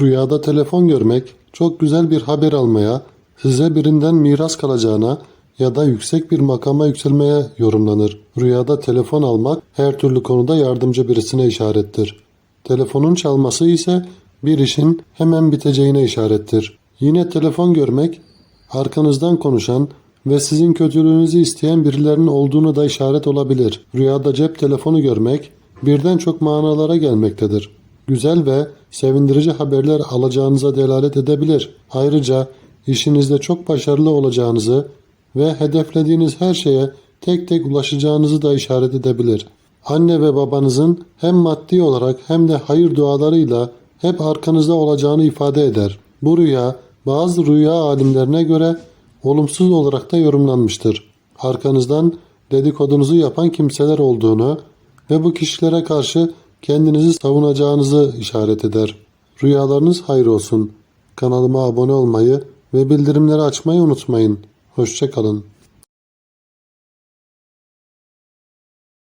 Rüyada telefon görmek çok güzel bir haber almaya, size birinden miras kalacağına ya da yüksek bir makama yükselmeye yorumlanır. Rüyada telefon almak her türlü konuda yardımcı birisine işarettir. Telefonun çalması ise bir işin hemen biteceğine işarettir. Yine telefon görmek arkanızdan konuşan ve sizin kötülüğünüzü isteyen birilerinin olduğunu da işaret olabilir. Rüyada cep telefonu görmek birden çok manalara gelmektedir. Güzel ve sevindirici haberler alacağınıza delalet edebilir. Ayrıca işinizde çok başarılı olacağınızı ve hedeflediğiniz her şeye tek tek ulaşacağınızı da işaret edebilir. Anne ve babanızın hem maddi olarak hem de hayır dualarıyla hep arkanızda olacağını ifade eder. Bu rüya bazı rüya alimlerine göre olumsuz olarak da yorumlanmıştır. Arkanızdan dedikodunuzu yapan kimseler olduğunu ve bu kişilere karşı kendinizi savunacağınızı işaret eder. Rüyalarınız hayır olsun. Kanalıma abone olmayı ve bildirimleri açmayı unutmayın. Hoşçakalın.